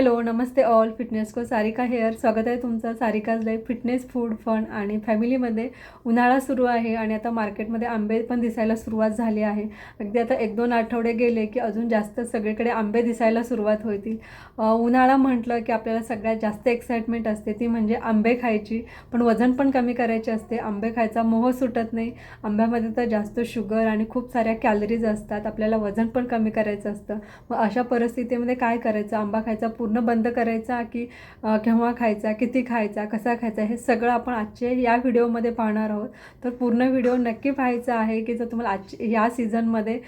Hello नमस्ते all. Fitness को Sarika hair. स्वागत आहे तुमचं Sarika's life fitness food fun आणि फॅमिलीमध्ये उन्हाळा सुरू आहे आणि आता मार्केटमध्ये आंबे पण दिसायला सुरुवात झाली आहे. अगदी आता एक दोन आठवडे गेले की अजून जास्त सगळीकडे आंबे दिसायला सुरुवात होतील. उन्हाळा म्हटलं की आपल्याला सगळ्यात जास्त एक्साइटमेंट असते ती म्हणजे आंबे खायची. पण वजन पण कमी करायचे असते. आंबे खायचा मोह सुटत नाही. आंब्यामध्ये तर जास्त शुगर आणि खूप साऱ्या कॅलरीज असतात. आपल्याला वजन पण कमी करायचं असतं. मग अशा परिस्थितीमध्ये काय करायचं? आंबा खायचा पूर्ण पूर्ण बंद करायचा की केव्हा खायचा किती खायचा कसा खायचा हे सगळं आपण आजचे या व्हिडिओमध्ये पाहणार आहोत. तर पूर्ण व्हिडिओ नक्की पाहायचा आहे की जर तुम्हाला आजचे या सीझनमध्ये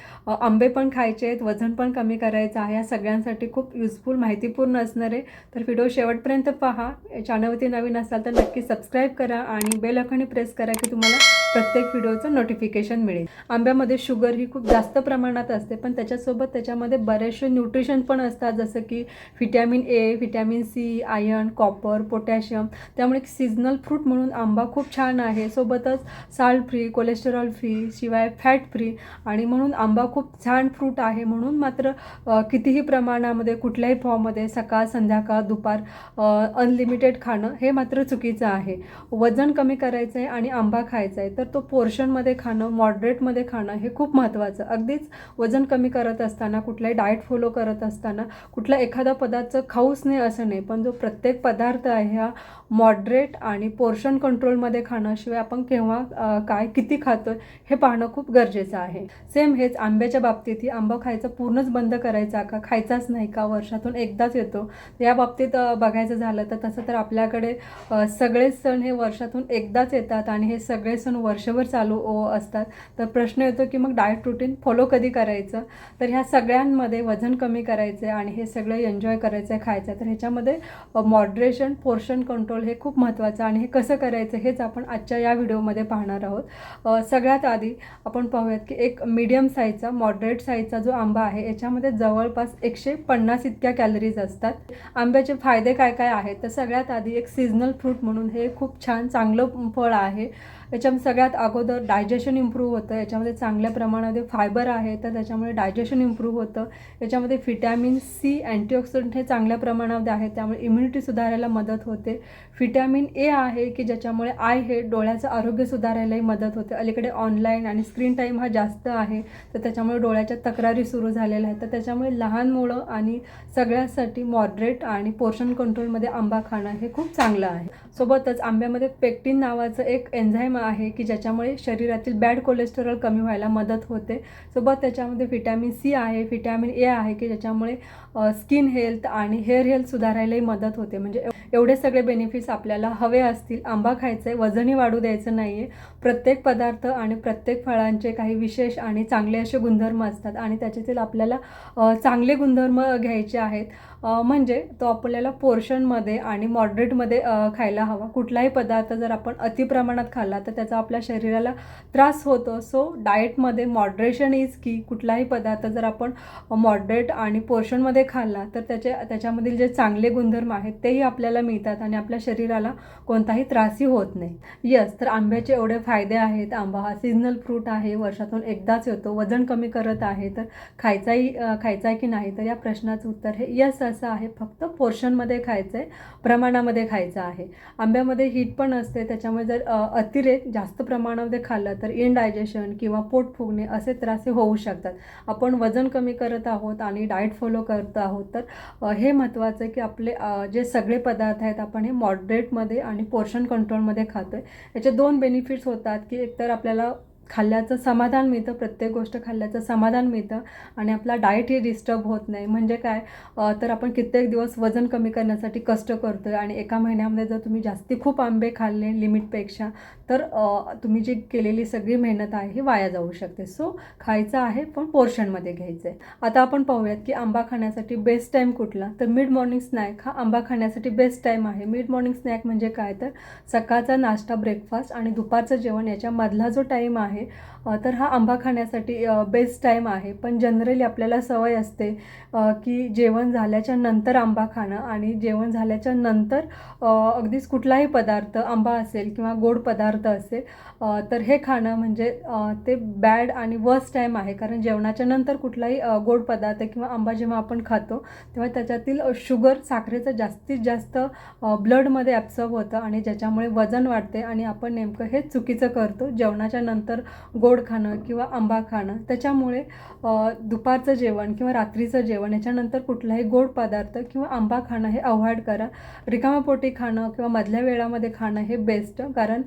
आंबे पण खायचे आहेत वजन पण कमी करायचं आहे या सगळ्यांसाठी खूप युजफुल माहितीपूर्ण असणार आहे. तर व्हिडिओ शेवटपर्यंत पहा. चॅनलवरती नवीन असाल तर नक्की सबस्क्राईब करा आणि बेल आयकॉनही प्रेस करा की तुम्हाला प्रत्येक व्हिडिओचं नोटिफिकेशन मिळेल. आंब्यामध्ये शुगर ही खूप जास्त प्रमाणात असते पण त्याच्यासोबत त्याच्यामध्ये बरेचसे न्यूट्रिशन पण असतात जसं की vitamin A vitamin C iron copper potassium त्यामुळे एक सिजनल फ्रूट म्हणून आंबा खूप छान आहे. सोबतच साल्ट फ्री कोलेस्टेरॉल फ्री शिवाय फॅट फ्री आणि म्हणून आंबा खूप छान फ्रूट आहे म्हणून मात्र कितीही प्रमाणामध्ये कुठल्याही फॉर्ममध्ये सकाळ संध्याकाळ दुपार अनलिमिटेड खाणं हे मात्र चुकीचं आहे. वजन कमी करायचं आहे आणि आंबा खायचा आहे तर तर तो पोर्शनमध्ये खाणं मॉडरेटमध्ये खाणं हे खूप महत्त्वाचं अगदीच वजन कमी करत असताना कुठलाही डाएट फॉलो करत असताना कुठला एखादा पदार्थ खाऊच नाही असं नाही पण जो प्रत्येक पदार्थ आहे हा मॉडरेट आणि पोर्शन कंट्रोलमध्ये खाणं शिवाय आपण केव्हा काय किती खातो हे पाहणं खूप गरजेचं आहे. सेम हेच आंब्याच्या बाबतीतही आंबा खायचा पूर्णच बंद करायचा का खायचाच नाही का वर्षातून एकदाच येतो. या बाबतीत बघायचं झालं तर तसं तर आपल्याकडे सगळे सगळेच सण हे वर्षातून एकदाच येतात आणि हे सगळे सण वर्षभर चालू ओ असतात. तर प्रश्न येतो की मग डाएट रुटीन फॉलो कधी करायचं? तर ह्या सगळ्यांमध्ये वजन कमी करायचं आहे आणि हे सगळं एन्जॉय करायचं आहे खायचं. आहे तर ह्याच्यामध्ये मॉडरेशन पोर्शन कंट्रोल हे खूप महत्त्वाचं आणि हे कसं करायचं हेच आपण आजच्या या व्हिडिओमध्ये पाहणार आहोत. सगळ्यात आधी आपण पाहूयात की एक मीडियम साईजचा मॉडरेट साईजचा जो आंबा आहे याच्यामध्ये जवळपास एकशे पन्नास इतक्या कॅलरीज असतात. आंब्याचे फायदे काय काय आहेत? तर सगळ्यात आधी एक सीझनल फ्रूट म्हणून हे खूप छान चांगलं फळ आहे. याच्या सगळ्यात अगोदर डायजेशन इम्प्रूव्ह होतं. याच्यामध्ये चांगल्या प्रमाणामध्ये फायबर आहे तर त्याच्यामुळे डायजेशन इम्प्रूव्ह होतं. याच्यामध्ये व्हिटॅमिन सी अँटीऑक्सिडंट हे चांगल्या प्रमाणामध्ये आहे. त्यामुळे इम्युनिटी सुधारायला मदत होते. व्हिटॅमिन ए आहे की ज्याच्यामुळे आय हे डोळ्याचं आरोग्य सुधारायलाही मदत होते. अलीकडे ऑनलाईन आणि स्क्रीन टाईम हा जास्त आहे तर त्याच्यामुळे डोळ्याच्या तक्रारी सुरू झालेल्या आहेत. तर त्याच्यामुळे लहान मुलं आणि सगळ्यासाठी मॉडरेट आणि पोर्शन कंट्रोलमध्ये आंबा खाणं हे खूप चांगलं आहे. सोबतच आंब्यामध्ये पेक्टिन नावाचं एक एन्झाईम आहे की ज्याच्यामुळे शरीरातील बॅड कोलेस्टेरॉल कमी व्हायला मदत होते. सोबत त्याच्यामध्ये व्हिटॅमिन सी आहे व्हिटॅमिन ए आहे की ज्याच्यामुळे स्किन हेल्थ आणि हेअर हेल्थ सुधारायलाही मदत होते. म्हणजे एवढे सगळे बेनिफिट्स आपल्याला हवे असतील. आंबा खायचं आहे वजनही वाढू द्यायचं नाही आहे प्रत्येक पदार्थ आणि प्रत्येक फळांचे काही विशेष आणि चांगले असे गुणधर्म असतात आणि त्याच्यातील आपल्याला चांगले गुणधर्म घ्यायचे आहेत. म्हणजे तो आपल्याला पोर्शनमध्ये आणि मॉडरेटमध्ये खायला हवा. कुठलाही पदार्थ जर आपण अतिप्रमाणात खाल्ला तर त्याचा आपल्या शरीराला त्रास होतो. सो डाएटमध्ये मॉडरेशन इज की कुठलाही पदार्थ जर आपण मॉडरेट आणि पोर्शनमध्ये खाल्ला तर त्याचे त्याच्यामधील जे चांगले गुणधर्म आहेत तेही आपल्याला मिळतात आणि आपल्या शरीराला कोणताही त्रासही होत नाही. यस तर आंब्याचे एवढे फायदे आहेत. आंबा हा सीजनल फ्रूट आहे. वर्षातून एकदाच येतो. वजन कमी करत आहे. तर खायचाही खायचा आहे की नाही? तर या प्रश्नाचं उत्तर हे यस असं आहे फक्त पोर्शनमध्ये खायचं आहे प्रमाणामध्ये खायचं आहे. आंब्यामध्ये हीट पण असते त्याच्यामुळे जर अतिरेक जास्त प्रमाणामध्ये खाल्लं तर इनडायजेशन किंवा पोट फुगणे असे त्रास हे होऊ शकतात. आपण वजन कमी करत आहोत आणि डाएट फॉलो करत आहोत तर हे महत्त्वाचं आहे की आपले जे सगळे पदार्थ आहेत आपण हे मॉडरेटमध्ये आणि पोर्शन कंट्रोलमध्ये खातो आहे याचे दोन बेनिफिट्स होतात की एकतर आपल्याला खाल्ल्याचं समाधान मिळतं प्रत्येक गोष्ट खाल्ल्याचं समाधान मिळतं आणि आपला डाएटही डिस्टर्ब होत नाही. म्हणजे काय? तर आपण कित्येक दिवस वजन कमी करण्यासाठी कष्ट करतो आहे आणि एका महिन्यामध्ये जर तुम्ही जास्ती खूप आंबे खाल्ले लिमिटपेक्षा तर तुम्ही जी केलेली सगळी मेहनत आहे ही वाया जाऊ शकते. सो खायचं आहे पण पोर्शनमध्ये घ्यायचं आहे आता आपण पाहूयात की आंबा खाण्यासाठी बेस्ट टाईम कुठला? तर मिड मॉर्निंग स्नॅक हा आंबा खाण्यासाठी बेस्ट टाईम आहे. मिड मॉर्निंग स्नॅक म्हणजे काय? तर सकाळचा नाश्ता ब्रेकफास्ट आणि दुपारचं जेवण याच्यामधला जो टाईम आहे आहे. तर हा आंबा खाण्यासाठी बेस्ट टाईम आहे. पण जनरली आपल्याला सवय असते की जेवण झाल्याच्यानंतर आंबा खाणं आणि जेवण झाल्याच्यानंतर अगदीच कुठलाही पदार्थ आंबा असेल किंवा गोड पदार्थ असेल तर हे खाणं म्हणजे ते बॅड आणि वर्स्ट टाईम आहे. कारण जेवणाच्या नंतर कुठलाही गोड पदार्थ किंवा आंबा जेव्हा आपण खातो तेव्हा त्याच्यातील शुगर साखरेचं जास्तीत जास्त ब्लडमध्ये ॲब्सॉर्ब होतं आणि ज्याच्यामुळे वजन वाढते आणि आपण नेमकं हे चुकीचं करतो. जेवणाच्या नंतर गोड खाणं किंवा आंबा खाणं त्याच्यामुळे दुपारचं जेवण किंवा रात्रीचं जेवण याच्यानंतर कुठलाही गोड पदार्थ किंवा आंबा खाणं हे अवॉइड करा. रिकामा पोटी खाणं किंवा मधल्या वेळामध्ये खाणं हे बेस्ट कारण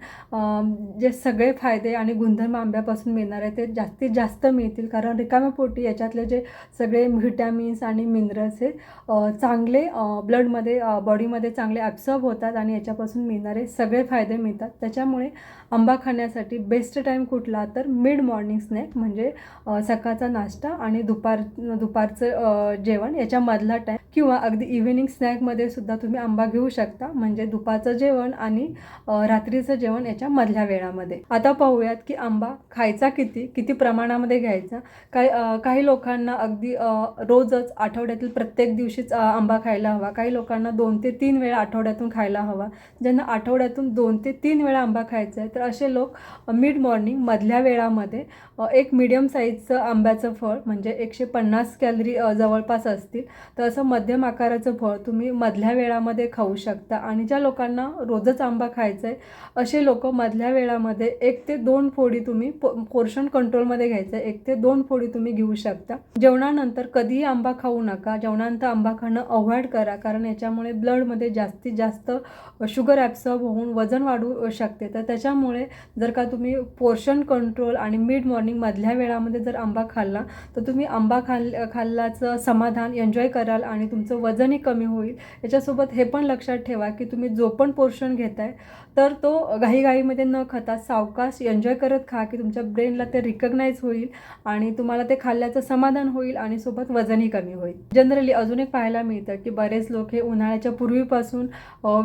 जे सगळे फायदे आणि गुणधर्म आंब्यापासून मिळणार आहे ते जास्तीत जास्त मिळतील. कारण रिकाम्या पोटी याच्यातले जे सगळे व्हिटॅमिन्स आणि मिनरल्स हे चांगले ब्लडमध्ये बॉडीमध्ये चांगले ॲब्सॉर्ब होतात आणि याच्यापासून मिळणारे सगळे फायदे मिळतात. त्याच्यामुळे आंबा खाण्यासाठी बेस्ट टाईम कुठला तर मिड मॉर्निंग स्नॅक म्हणजे सकाळचा नाश्ता आणि दुपार दुपारचं जेवण याच्यामधला टाईम किंवा अगदी इव्हिनिंग स्नॅकमध्ये सुद्धा तुम्ही आंबा घेऊ शकता. म्हणजे दुपारचं जेवण आणि रात्रीचं जेवण याच्या मधल्या वेळामध्ये. आता पाहूयात की आंबा खायचा किती किती प्रमाणामध्ये घ्यायचा. काही काही लोकांना अगदी रोजच आठवड्यातील प्रत्येक दिवशीच आंबा खायला हवा. काही लोकांना दोन ते तीन वेळा आठवड्यातून खायला हवा. ज्यांना आठवड्यातून दोन ते तीन वेळा आंबा खायचा आहे तर असे लोक मिड मॉर्निंग मधल्या वेळामध्ये एक मिडियम साईजचं आंब्याचं फळ म्हणजे एकशे पन्नास कॅलरी जवळपास असतील. तर असं मध्यम आकाराचं फळ तुम्ही मधल्या वेळामध्ये खाऊ शकता. आणि ज्या लोकांना रोजच आंबा खायचा आहे असे लोक मधल्या वेळामध्ये एक ते दोन फोडी तुम्ही पो पोर्शन कंट्रोलमध्ये घ्यायचं. आहे एक ते दोन फोडी तुम्ही घेऊ शकता. जेवणानंतर कधीही आंबा खाऊ नका. जेवणानंतर आंबा खाणं अवॉइड करा. कारण याच्यामुळे ब्लडमध्ये जास्तीत जास्त शुगर ॲब्सॉर्ब होऊन वजन वाढू शकते. तर त्याच्यामुळे जर का तुम्ही पोर्शन कंट्रोल आणि मिड मॉर्निंग मधल्या वेळामध्ये जर आंबा खाल्ला तर तुम्ही आंबा खाल खाल्ल्याचं समाधान एन्जॉय कराल आणि तुमचं वजनही कमी होईल. याच्यासोबत हे पण लक्षात ठेवा की तुम्ही जो पण पोर्शन घेताय तर तो घाईघाईमध्ये न खाता सावकाश एन्जॉय करत खा की तुमच्या ब्रेनला ते रिकग्नाईज होईल आणि तुम्हाला ते खाल्ल्याचं समाधान होईल आणि सोबत वजनही कमी होईल. जनरली अजून एक पाहायला मिळतं की बरेच लोक हे उन्हाळ्याच्या पूर्वीपासून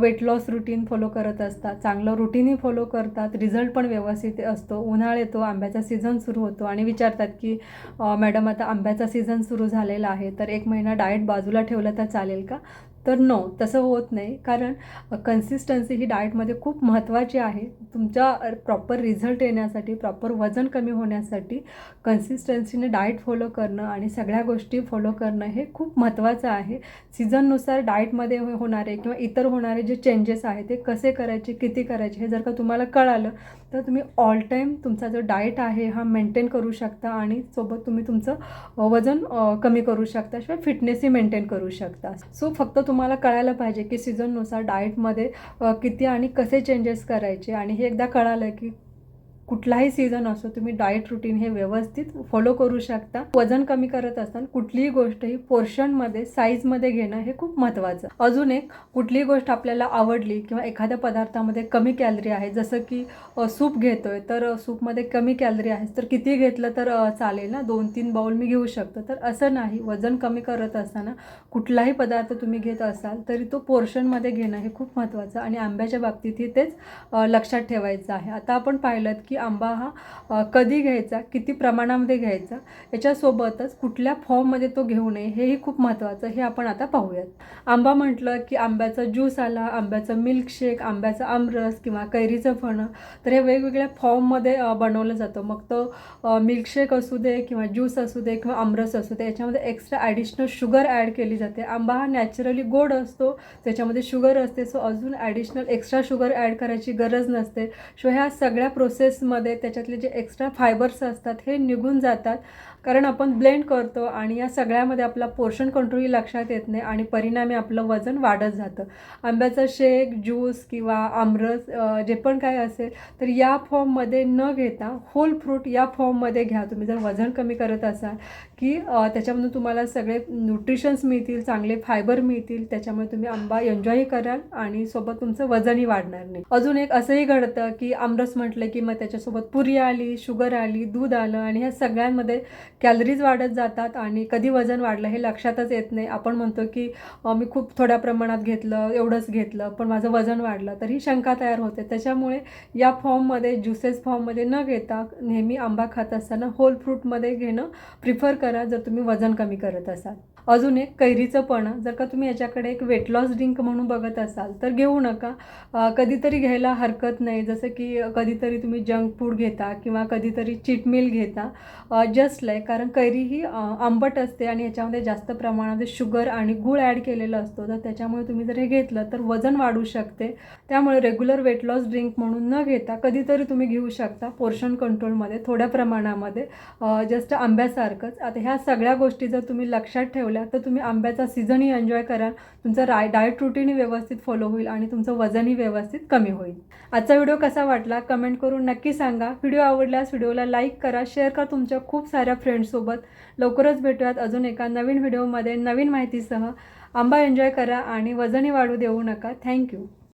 वेट लॉस रुटीन फॉलो करत असतात. चांगलं रुटीनही फॉलो करतात. रिझल्ट पण व्यवस्थित असतो. उन्हाळा येतो आंब्याचा सीझन सुरू होतो आणि विचारतात की मॅडम आता आंब्याचा सीझन सुरू झालेला आहे तर एक महिना डाएट बाजूला ठेवलं तर चालेल का? तर नो तसं होत नाही. कारण कन्सिस्टन्सी ही डाएटमध्ये खूप महत्त्वाची आहे. तुमच्या प्रॉपर रिझल्ट येण्यासाठी प्रॉपर वजन कमी होण्यासाठी कन्सिस्टन्सीने डाएट फॉलो करणं आणि सगळ्या गोष्टी फॉलो करणं हे खूप महत्त्वाचं आहे. सीझननुसार डाएटमध्ये हो, होणारे किंवा इतर होणारे जे चेंजेस आहेत ते कसे करायचे किती करायचे हे जर का तुम्हाला कळालं तर तुम्ही ऑल टाईम तुमचा जो डाएट आहे हा मेंटेन करू शकता आणि सोबत तुम्ही तुमचं वजन कमी करू शकता शिवाय फिटनेसही मेंटेन करू शकता. सो फक्त तुम्हाला कळायला पाहिजे की सीझननुसार डाएटमध्ये किती आणि कसे चेंजेस करायचे? आणि हे एकदा कळालं की कुठलाही सीझन असो तुम्ही डाएट रुटीन हे व्यवस्थित फॉलो करू शकता. वजन कमी करत असताना कुठलीही गोष्ट ही पोर्शनमध्ये साईजमध्ये घेणं हे खूप महत्त्वाचं अजून एक कुठलीही गोष्ट आपल्याला आवडली किंवा एखाद्या पदार्थामध्ये कमी कॅलरी आहे जसं की सूप घेतोय तर सूपमध्ये कमी कॅलरी आहे तर किती घेतलं तर चालेल ना? दोन तीन बाउल मी घेऊ शकतो. तर असं नाही वजन कमी करत असताना कुठलाही पदार्थ तुम्ही घेत असाल तरी तो पोर्शनमध्ये घेणं हे खूप महत्त्वाचं आणि आंब्याच्या बाबतीतही तेच लक्षात ठेवायचं आहे. आता आपण पाहिलं की आंबा हा कधी घ्यायचा किती प्रमाणामध्ये घ्यायचा याच्यासोबतच कुठल्या फॉर्ममध्ये तो घेऊ नये हेही खूप महत्त्वाचं हे आपण आता पाहूयात. आंबा म्हटलं की आंब्याचा ज्यूस आला आंब्याचं मिल्कशेक आंब्याचा आमरस किंवा कैरीचं फणं तर हे वेगवेगळ्या फॉर्ममध्ये बनवलं जातं. मग तो मिल्कशेक असू दे किंवा ज्यूस असू दे किंवा आमरस असू दे याच्यामध्ये एक्स्ट्रा ॲडिशनल शुगर ॲड केली जाते. आंबा हा नॅचरली गोड असतो त्याच्यामध्ये शुगर असते सो अजून ॲडिशनल एक्स्ट्रा शुगर ॲड करायची गरज नसते. शिवाय ह्या सगळ्या प्रोसेस मध्ये त्याच्यातले जे एक्स्ट्रा फायबर्स असतात हे निघून जातात. कारण आपण ब्लेंड करतो आणि या सगळ्यामध्ये आपला पोर्शन कंट्रोलही लक्षात येत नाही आणि परिणामी आपलं वजन वाढत जातं. आंब्याचं शेक ज्यूस किंवा आमरस जे पण काय असेल तर या फॉर्ममध्ये न घेता होल फ्रूट या फॉर्ममध्ये घ्या तुम्ही. जर वजन कमी करत असाल की त्याच्यामधून तुम्हाला सगळे न्यूट्रिशन्स मिळतील चांगले फायबर मिळतील त्याच्यामुळे तुम्ही आंबा एन्जॉयही कराल आणि सोबत तुमचं वजनही वाढणार नाही. अजून एक असंही घडतं की आमरस म्हटलं की मग त्याच्यासोबत पुरी आली शुगर आली दूध आलं आणि ह्या सगळ्यांमध्ये कॅलरीज वाढत जातात आणि कधी वजन वाढलं हे लक्षातच येत नाही. आपण म्हणतो की मी खूप थोड्या प्रमाणात घेतलं एवढंच घेतलं पण माझं वजन वाढलं. तर ही शंका तयार होते. त्याच्यामुळे या फॉर्ममध्ये ज्युसेस फॉर्ममध्ये न घेता नेहमी आंबा खात असताना होल फ्रूटमध्ये घेणं प्रिफर करा जर तुम्ही वजन कमी करत असाल. अजून एक कैरीचं पण जर का तुम्ही याच्याकडे एक वेट लॉस ड्रिंक म्हणून बघत असाल तर घेऊ नका. कधीतरी घ्यायला हरकत नाही जसं की कधीतरी तुम्ही जंक फूड घेता किंवा कधीतरी चीट मिल घेता. जस्ट लाईक कारण कैरी ही आंबट असते आणि याच्यामध्ये जास्त प्रमाणात शुगर आणि गूळ ॲड केलेलं असतो. तर त्याच्यामुळे तुम्ही जर हे घेतलं तर वजन वाढू शकते. त्यामुळे रेग्युलर वेट लॉस ड्रिंक म्हणून न घेता कधीतरी तुम्ही घेऊ शकता पोर्शन कंट्रोलमध्ये थोड्या प्रमाणामध्ये. जस्ट आंब्यासारखंच. आता ह्या सगळ्या गोष्टी जर तुम्ही लक्षात ठेवल्या तर तुम्ही आंब्याचा सीझनही एन्जॉय कराल तुमचं राय डाएट रुटीनही व्यवस्थित फॉलो होईल आणि तुमचं वजनही व्यवस्थित कमी होईल. आजचा व्हिडिओ कसा वाटला कमेंट करून नक्की सांगा. व्हिडिओ आवडल्यास व्हिडिओला लाईक करा शेअर करा तुमच्या खूप साऱ्या फ्रेंड्ससोबत लवकरच भेटूयात अजून एका नवीन व्हिडिओमध्ये नवीन माहितीसह. आंबा एन्जॉय करा आणि वजनही वाढू देऊ नका. थँक्यू